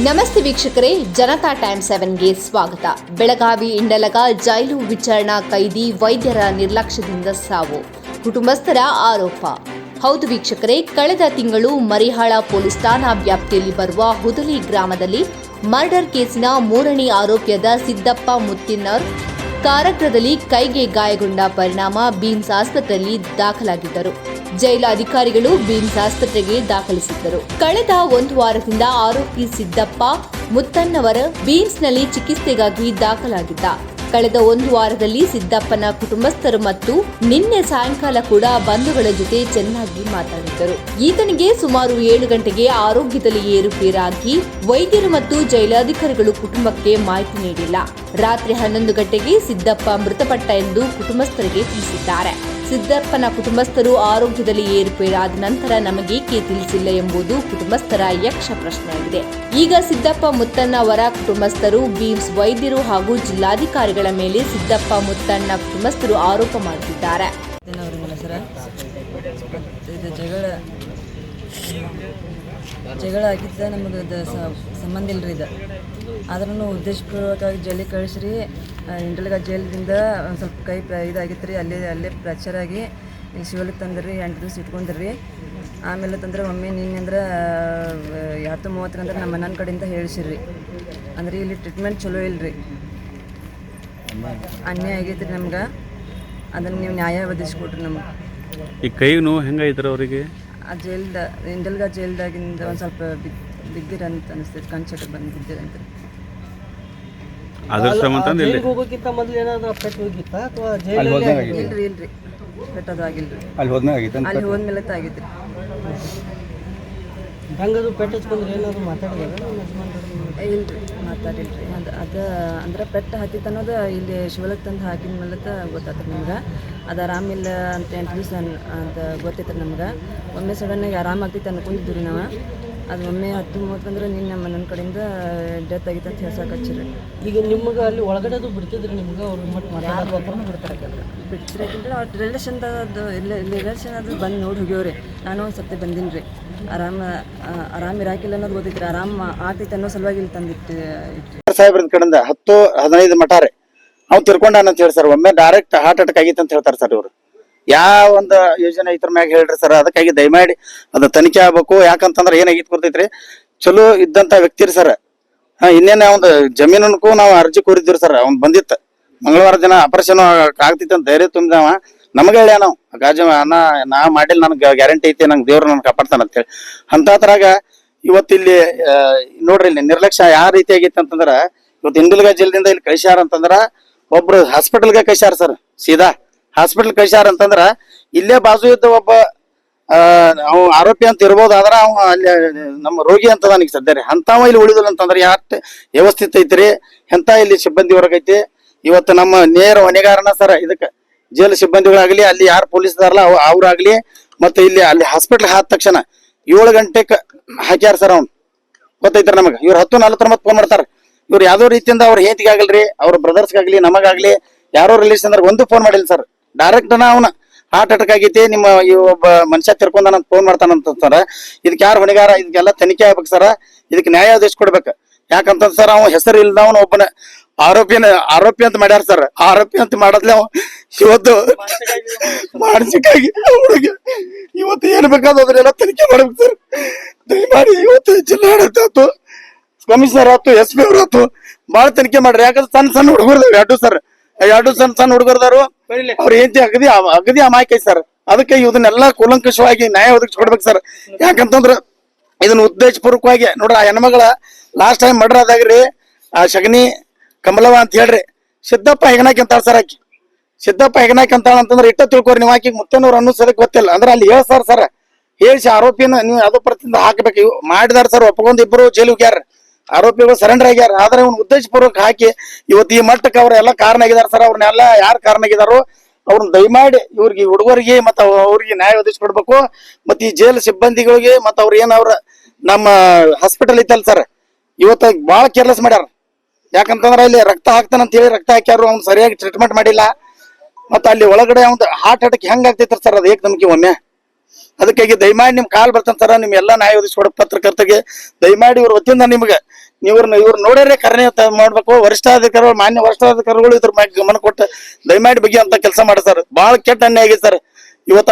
ನಮಸ್ತೆ ವೀಕ್ಷಕರೇ, ಜನತಾ ಟೈಮ್ ಸೆವೆನ್ಗೆ ಸ್ವಾಗತ. ಬೆಳಗಾವಿ ಇಂಡಲಗ ಜೈಲು ವಿಚಾರಣಾ ಕೈದಿ ವೈದ್ಯರ ನಿರ್ಲಕ್ಷ್ಯದಿಂದ ಸಾವು. ಕುಟುಂಬಸ್ಥರ ಆರೋಪ. ಹೌದು ವೀಕ್ಷಕರೇ, ಕಳೆದ ತಿಂಗಳು ಮರಿಹಾಳ ಪೊಲೀಸ್ ಠಾಣಾ ವ್ಯಾಪ್ತಿಯಲ್ಲಿ ಬರುವ ಹುದಲಿ ಗ್ರಾಮದಲ್ಲಿ ಮರ್ಡರ್ ಕೇಸಿನ ಮೂರನೇ ಆರೋಪಿಯಾದ ಸಿದ್ದಪ್ಪ ಮುತ್ತಿನರ್ ಕಾರಾಗೃಹದಲ್ಲಿ ಕೈಗೆ ಗಾಯಗೊಂಡ ಪರಿಣಾಮ ಬೀಮ್ಸ್ ಆಸ್ಪತ್ರೆಯಲ್ಲಿ ದಾಖಲಾಗಿದ್ದರು. ಜೈಲು ಅಧಿಕಾರಿಗಳು ಬೀಮ್ಸ್ ಆಸ್ಪತ್ರೆಗೆ ದಾಖಲಿಸಿದ್ದರು. ಕಳೆದ ಒಂದು ವಾರದಿಂದ ಆರೋಪಿ ಸಿದ್ದಪ್ಪ ಮುತ್ತನ್ನವರ ಬೀಮ್ಸ್ನಲ್ಲಿ ಚಿಕಿತ್ಸೆಗಾಗಿ ದಾಖಲಾಗಿದ್ದ. ಕಳೆದ ಒಂದು ವಾರದಲ್ಲಿ ಸಿದ್ದಪ್ಪನ ಕುಟುಂಬಸ್ಥರು ಮತ್ತು ನಿನ್ನೆ ಸಾಯಂಕಾಲ ಕೂಡ ಬಂಧುಗಳ ಜೊತೆ ಚೆನ್ನಾಗಿ ಮಾತಾಡಿದ್ದರು. ಈತನಿಗೆ ಸುಮಾರು ಏಳು ಗಂಟೆಗೆ ಆರೋಗ್ಯದಲ್ಲಿ ಏರುಪೇರಾಗಿ ವೈದ್ಯರು ಮತ್ತು ಜೈಲಾಧಿಕಾರಿಗಳು ಕುಟುಂಬಕ್ಕೆ ಮಾಹಿತಿ ನೀಡಿಲ್ಲ. ರಾತ್ರಿ ಹನ್ನೊಂದು ಗಂಟೆಗೆ ಸಿದ್ದಪ್ಪ ಮೃತಪಟ್ಟ ಎಂದು ಕುಟುಂಬಸ್ಥರಿಗೆ ತಿಳಿಸಿದ್ದಾರೆ. ಸಿದ್ದಪ್ಪನ ಕುಟುಂಬಸ್ಥರು ಆರೋಗ್ಯದಲ್ಲಿ ಏರುಪೇರಾದ ನಂತರ ನಮಗೇಕೆ ತಿಳಿಸಿಲ್ಲ ಎಂಬುದು ಕುಟುಂಬಸ್ಥರ ಯಕ್ಷ ಪ್ರಶ್ನೆಯಾಗಿದೆ. ಈಗ ಸಿದ್ದಪ್ಪ ಮುತ್ತಣ್ಣ ವರ ಕುಟುಂಬಸ್ಥರು, ಬೀಮ್ಸ್ ವೈದ್ಯರು ಹಾಗೂ ಜಿಲ್ಲಾಧಿಕಾರಿಗಳ ಮೇಲೆ ಸಿದ್ದಪ್ಪ ಮುತ್ತಣ್ಣ ಕುಟುಂಬಸ್ಥರು ಆರೋಪ ಮಾಡುತ್ತಿದ್ದಾರೆ ಅವ್ರ ಮೇಲೆ ಸರ ಇದು ಜಗಳ ಆಗಿದ್ದ ನಮಗೆ ಅದು ಸಂಬಂಧ ಇಲ್ರಿ ಇದು. ಆದ್ರೂ ಉದ್ದೇಶಪೂರ್ವಕವಾಗಿ ಜೈಲಿಗೆ ಕಳಿಸ್ರಿ. ಇಂಟಲ್ಗ ಜೈಲಿಂದ ಒಂದು ಸ್ವಲ್ಪ ಕೈ ಇದಾಗಿತ್ತು ರೀ ಅಲ್ಲಿ, ಅಲ್ಲೇ ಪ್ರೆಚರ್ ಆಗಿ ಇಲ್ಲಿ ಶಿವಲಿಗೆ ತಂದ್ರಿ, ಎಂಟು ದಿವ್ಸ ಇಟ್ಕೊಂಡ್ರಿ. ಆಮೇಲೆ ತಂದ್ರೆ ಒಮ್ಮೆ ನೀನು ಅಂದ್ರೆ ಹತ್ತು ಮೂವತ್ತರಂದ್ರೆ ನಮ್ಮ ಅಣ್ಣನ ಕಡೆಯಿಂದ ಹೇಳಿಸಿರಿ ಅಂದ್ರೆ ಇಲ್ಲಿ ಟ್ರೀಟ್ಮೆಂಟ್ ಚಲೋ ಇಲ್ರಿ. ಅನ್ಯಾಯ ಆಗೈತ್ರಿ ನಮ್ಗೆ. ಅದನ್ನು ನೀವು ನ್ಯಾಯ ಒದಗಿಸ್ಕೊಡ್ರಿ ನಮ್ಗೆ. ಈ ಕೈ ನೋವು ಹೆಂಗೈತ್ರಿ ಅವರಿಗೆ? ಆ ಜೈಲ್ದ ಎಂಡಲ್ಗ ಜೈಲ್ದಾಗಿಂದ ಒಂದು ಸ್ವಲ್ಪ ಬಿದ್ ಬಿದ್ದಿರಂತ ಅನಿಸ್ತೈತೆ ಕಂಚಕ್ಕೆ ಬಂದು ಬಿದ್ದಿರಂತ ಅದ್ರ ಸಂಬಂಧ ಇಲ್ಲಿ ಹೋಗೋಕ್ಕಿಂತ ಮೊದಲು ಏನಾದರೂ ಅಪ್ಡೇಟ್ ಹೋಗಿತ್ತಾ? ಅಥವಾ ಜೈಲಲ್ಲಿ ಇಲ್ರಿ ಇಲ್ರಿ. ಪೆಟ್ಟದು ಆಗಿಲ್ರಿ. ಅಲ್ಲಿ ಹೋದ್ಮೇಲೆ ಆಗಿತ್ತು ಅಲ್ಲಿ ಹೋದ್ಮೇಲೆ ಆಗಿದ್ರಿ ಹಂಗದು ಪೆಟ್ಟು ಹಚ್ಕೊಂಡ್ರೆ ಏನಾದ್ರು ಮಾತಾಡಿದ್ರೆ? ಇಲ್ರಿ ಮಾತಾಡಿಲ್ರಿ ಅದು ಅದು ಅಂದ್ರೆ ಪೆಟ್ಟು ಹತ್ತಿತ್ತು ಅನ್ನೋದು ಇಲ್ಲಿ ಶಿವಲಕ್ಕೆ ತಂದು ಹಾಕಿದ ಮೇಲೆ ಗೊತ್ತಾತ್ರಿ ನಮ್ಗೆ. ಅದು ಆರಾಮಿಲ್ಲ ಅಂತ ಎಂಟು ದಿವಸ ಅಂತ ಗೊತ್ತೈತ್ರಿ ನಮ್ಗೆ. ಒಮ್ಮೆ ಸಡನ್ನಾಗಿ ಆರಾಮಾಗ್ತೈತೆ ಅನ್ಕೊಂಡಿದ್ವಿ ರೀ ನಾವು. ಅದು ಒಮ್ಮೆ ಹತ್ತು ಮೂವತ್ತಂದ್ರೆ ನಿನ್ನೆ ನನ್ನ ಕಡೆಯಿಂದ ಡೆತ್ ಆಗಿತ್ತು ಅಂತ ಹೇಳ್ಸಕ್ಕೆ ಹಚ್ಚಿರಿ. ಈಗ ನಿಮ್ಗೆ ಅಲ್ಲಿ ಒಳಗಡೆ ಅದು ಬಿಡ್ತಿದ್ರಿ ನಿಮ್ಗೆ ಅವ್ರು ಮತ್ತೆ ಮಾತಾಡೋದು ಬಿಡ್ತಿರಕ್ಕಿಂತ ಅವ್ರ ರಿಲೇಷನ್ದು ರಿಲೇಷನ್ ಅದು ಬಂದು ನೋಡಿ ಹೋಗ್ಯವ್ರಿ. ನಾನು ಒಂದು ಸತಿ ಬಂದೀನಿ ರೀ ಆರಾಮ ಆರಾಮ ಇರಾಕಿಲ್ಲ ಅನ್ನೋದು ಗೊತ್ತೈತ್ರಿ. ಆರಾಮ ಆಗ್ತೈತೆ ಅನ್ನೋ ಸಲುವಾಗಿ ಇಲ್ಲಿ ತಂದಿಟ್ಟು ಇಟ್ಟು ಸಾಹೇಬ್ರದ ಕಡೆಯಿಂದ ಹತ್ತು ಹದಿನೈದು ಮಠ ರೀ. ಅವ್ನು ತಿರ್ಕೊಂಡಾನ ಅಂತ ಹೇಳಿ ಸರ್. ಒಮ್ಮೆ ಡೈರೆಕ್ಟ್ ಹಾರ್ಟ್ ಅಟ್ಯಾಕ್ ಆಗಿತ್ತು ಅಂತ ಹೇಳ್ತಾರೆ ಸರ್ ಇವರು. ಯಾವ ಒಂದು ಯೋಜನೆ ಇದ್ರ ಮ್ಯಾಗ ಹೇಳ್ರಿ ಸರ್? ಅದಕ್ಕಾಗಿ ದಯಮಾಡಿ ಅದು ತನಿಖೆ ಆಗ್ಬೇಕು. ಯಾಕಂತಂದ್ರೆ ಏನಾಗಿತ್ತು ಗೊತ್ತೈತ್ರಿ? ಚಲೋ ಇದ್ದಂತ ವ್ಯಕ್ತಿ ರೀ ಸರ್. ಹಾ, ಇನ್ನೇನ ಒಂದು ಜಮೀನಕ್ಕೂ ನಾವು ಅರ್ಜಿ ಕೋರಿದ್ವಿ ಸರ್. ಅವ್ನ್ ಬಂದಿತ್ತು. ಮಂಗಳವಾರ ದಿನ ಆಪರೇಷನ್ ಆಗ್ತಿತ್ತು ಅಂತ ಧೈರ್ಯ ತುಂಬಿದವ. ನಮಗೆ ಹೇಳ್ಯ ನಾವು ಗಾಜ ಅನ್ನ ನಾ ಮಾಡಿಲ್ಲ ನನ್ಗೆ ಗ್ಯಾರಂಟಿ ಐತಿ, ನಂಗೆ ದೇವ್ರು ನನ್ ಕಾಪಾಡ್ತಾನ ಅಂತೇಳಿ. ಅಂತ ತರಾಗ ಇವತ್ತಿಲ್ಲಿ ನೋಡ್ರಿ ಇಲ್ಲಿ ನಿರ್ಲಕ್ಷ್ಯ ಯಾವ ರೀತಿ ಆಗೈತೆ ಅಂತಂದ್ರ, ಇವತ್ತು ಹಿಂದುಲ್ಗ ಜಿಲ್ಲೆಯಿಂದ ಇಲ್ಲಿ ಕಳಿಸ್ಯಾರ ಅಂತಂದ್ರ, ಒಬ್ರು ಹಾಸ್ಪಿಟಲ್ಗೆ ಕಳಿಸ್ಯಾರ ಸರ್, ಸೀದಾ. ಹಾಸ್ಪಿಟಲ್ ಕಳಿಸ್ಯಾರ ಅಂತಂದ್ರ, ಇಲ್ಲೇ ಬಾಜು ಇದ್ದ ಒಬ್ಬ ಅವ ಆರೋಪಿ ಅಂತ ಇರ್ಬೋದು ಆದ್ರ ಅವ ಅಲ್ಲಿ, ನಮ್ಮ ರೋಗಿ ಅಂತ ನನಗೆ ಸದ್ಯ ರೀ. ಅಂತವ ಇಲ್ಲಿ ಉಳಿದಿಲ್ಲ ಅಂತಂದ್ರೆ ಯಾಕೆ ವ್ಯವಸ್ಥಿತ ಐತ್ರಿ? ಎಂತ ಇಲ್ಲಿ ಸಿಬ್ಬಂದಿ ಐತಿ ಇವತ್ತು ನಮ್ಮ ನೇರ ಹೊಣೆಗಾರನ ಸರ್, ಇದಕ್ಕೆ ಜೈಲು ಸಿಬ್ಬಂದಿಗಳಾಗ್ಲಿ, ಅಲ್ಲಿ ಯಾರು ಪೊಲೀಸ್ ಇದಾರಲ್ಲ ಅವ್ ಅವ್ರಾಗ್ಲಿ, ಮತ್ತೆ ಇಲ್ಲಿ ಅಲ್ಲಿ ಹಾಸ್ಪಿಟ್ಲ್ ಹಾದ ತಕ್ಷಣ ಏಳು ಗಂಟೆಗೆ ಹಾಕ್ಯಾರ ಸರ್ ಅವ್ನು. ಗೊತ್ತೈತ್ರಿ ನಮಗೆ? ಇವ್ರು ಹತ್ತು ನಲವತ್ತೊಂಬತ್ತು ಫೋನ್ ಮಾಡ್ತಾರೆ. ಇವ್ರು ಯಾವ್ದೋ ರೀತಿಯಿಂದ ಅವ್ರ ಹೇತಿಗಾಗಲ್ರಿ ಅವ್ರ ಬ್ರದರ್ಸ್ ನಮಗಾಗಲಿ ನಮಗಾಗ್ಲಿ, ಯಾರೋ ರಿಲೇಷನ್ ಒಂದು ಫೋನ್ ಮಾಡಿಲ್ಲ ಸರ್. ಡೈರೆಕ್ಟ್ ಅವನ. ಹಾರ್ಟ್ ಅಟ್ಯಾಕ್ ಆಗೈತಿ, ನಿಮ್ಮ ಈ ಒಬ್ಬ ಮನುಷ್ಯ ತಿರ್ಕೊಂಡ ಫೋನ್ ಮಾಡ್ತಾನಂತ ಸರ್ ಇದಕ್ಕೆ ಯಾರು ಹೊಣೆಗಾರ? ಇದಕ್ಕೆಲ್ಲ ತನಿಖೆ ಆಗ್ಬೇಕು ಸರ್ ಇದಕ್ಕೆ ನ್ಯಾಯ ಆದೇಶ ಕೊಡ್ಬೇಕು. ಯಾಕಂತಂದ್ರೆ ಸರ್ ಅವ ಹೆಸರು ಇಲ್ದವನು ಒಬ್ಬನ. ಆರೋಪಿನ ಆರೋಪಿ ಅಂತ ಮಾಡ್ಯಾರ ಸರ್ ಆರೋಪಿ ಅಂತ ಮಾಡದ್ಲೆ ಇವತ್ತು ಮಾನಸಿಕವಾಗಿ ಇವತ್ತು ಏನ್ ಬೇಕಾದ್ರೆ ಎಲ್ಲ ತನಿಖೆ ಮಾಡ್ಬೇಕು ಸರ್ ದಯಮಾಡಿ ಇವತ್ತು ಜಿಲ್ಲಾಡಳಿತ ಆಯ್ತು ಕಮಿಷನರ್ ಆಯ್ತು ಎಸ್ ಪಿ ಅವ್ರ ಆಯ್ತು, ಭಾಳ ತನಿಖೆ ಮಾಡ್ರಿ. ಯಾಕಂದ್ರೆ ಸಣ್ಣ ಸಣ್ಣ ಹುಡುಗರು ಎರಡು ಸರ್ ಎರಡು ಸಣ್ಣ ಸಣ್ಣ ಹುಡುಗರ್ದಾರು. ಅವ್ರ ಏನ್ ಅಗದಿ ಅಗದಿ ಅಮಾಯಕ ಸರ್. ಅದಕ್ಕೆ ಇದನ್ನೆಲ್ಲ ಕೂಲಂಕಷವಾಗಿ ನ್ಯಾಯ ಒದಗಿಸ್ಕೊಡ್ಬೇಕು ಸರ್. ಯಾಕಂತಂದ್ರ ಇದನ್ನ ಉದ್ದೇಶಪೂರ್ವಕವಾಗಿ ನೋಡ್ರಿ ಆ ಹೆಣ್ಮಗಳ ಲಾಸ್ಟ್ ಟೈಮ್ ಮರ್ಡರ್ ಆದಾಗ್ರಿ ಆ ಶಗನಿ ಕಮಲವ ಅಂತ ಹೇಳ್ರಿ. ಸಿದ್ದಪ್ಪ ಹೆಗನಾಕಿ ಅಂತಾಳ ಸರ್ ಆಕಿ. ಸಿದ್ದಪ್ಪ ಹೆಗನಾಕಿ ಅಂತಾಳ ಅಂತಂದ್ರೆ ಇಟ್ಟ ತಿಳ್ಕೊರಿ ನೀವು ಆಕಿ ಮುತ್ತೇನವ್ರು ಅನ್ನೋ ಸದಕ್ಕೆ ಗೊತ್ತಿಲ್ಲ. ಅಂದ್ರೆ ಅಲ್ಲಿ ಹೇಳ ಸರ್ ಹೇಳಿಸಿ ಆರೋಪಿನ ನೀವು ಅದು ಪ್ರತಿಯಿಂದ ಹಾಕಬೇಕು. ಮಾಡಿದಾರ ಸರ್ ಒಪ್ಪಗೊಂದು ಇಬ್ಬರು ಜೈಲಿಗೆ ಹೋಗ್ಯಾರ. ಆರೋಪಿಗಳು ಸರೆಂಡರ್ ಆಗ್ಯಾರ. ಆದ್ರೆ ಇವ್ನ ಉದ್ದೇಶಪೂರ್ವಕ ಹಾಕಿ ಇವತ್ತು ಈ ಮಟ್ಟಕ್ಕೆ ಅವ್ರೆಲ್ಲ ಕಾರಣ ಆಗಿದಾರ ಸರ್ ಅವ್ರನ್ನೆಲ್ಲ ಯಾರು ಕಾರಣ ಆಗಿದಾರೋ ಅವ್ರನ್ನ ದಯಮಾಡಿ ಇವ್ರಿಗೆ ಹುಡುಗರಿಗೆ ಮತ್ತ ಅವ್ರಿಗೆ ನ್ಯಾಯ ಒದಗಿಸ್ಕೊಡ್ಬೇಕು. ಮತ್ತು ಈ ಜೈಲು ಸಿಬ್ಬಂದಿಗಳಿಗೆ ಮತ್ತು ಅವ್ರು ಏನು ಅವ್ರ ನಮ್ಮ ಹಾಸ್ಪಿಟಲ್ ಐತಲ್ಲ ಸರ್ ಇವತ್ತು ಭಾಳ ಕೇರ್ಲೆಸ್ ಮಾಡ್ಯಾರ. ಯಾಕಂತಂದ್ರೆ ಅಲ್ಲಿ ರಕ್ತ ಹಾಕ್ತಾನ ಅಂತ ಹೇಳಿ ರಕ್ತ ಹಾಕ್ಯಾರು, ಅವ್ನು ಸರಿಯಾಗಿ ಟ್ರೀಟ್ಮೆಂಟ್ ಮಾಡಿಲ್ಲ. ಮತ್ತು ಅಲ್ಲಿ ಒಳಗಡೆ ಒಂದು ಹಾರ್ಟ್ ಅಟ್ಯಾಕ್ ಹೆಂಗ್ ಆಗ್ತೈತಿ ಸರ್ ಅದು ಏಕ್ ನಮ್ಗೆ ಒಮ್ಮೆ. ಅದಕ್ಕಾಗಿ ದಯಮಾಡಿ ನಿಮ್ ಕಾಲ್ ಬರ್ತಂತಾರ ನಿಮ್ ಎಲ್ಲಾ ನ್ಯಾಯ ಒದಗಿಸ್ಕೊಡ ಪತ್ರಕರ್ತರಿಗೆ ದಯಮಾಡಿ ಇವ್ರ ವತಿಯಿಂದ ನಿಮ್ಗೆ ಇವ್ರನ್ನ ಇವ್ರ ನೋಡ್ಯಾರೆ ಕರ್ಣೆ ಮಾಡ್ಬೇಕು. ವರಿಷ್ಠಾಧಿಕಾರಿಗಳು, ಮಾನ್ಯ ವರಿಷ್ಠಾಧಿಕಾರಿಗಳು ಇದ್ರ ಗಮನ ಕೊಟ್ಟು ದಯಮಾಡಿ ಬಗ್ಗೆ ಅಂತ ಕೆಲಸ ಮಾಡ್ತಾರೆ. ಬಹಳ ಕೆಟ್ಟ ಅನ್ಯಾಯ ಆಗಿದೆ ಸರ್. ಇವತ್ತು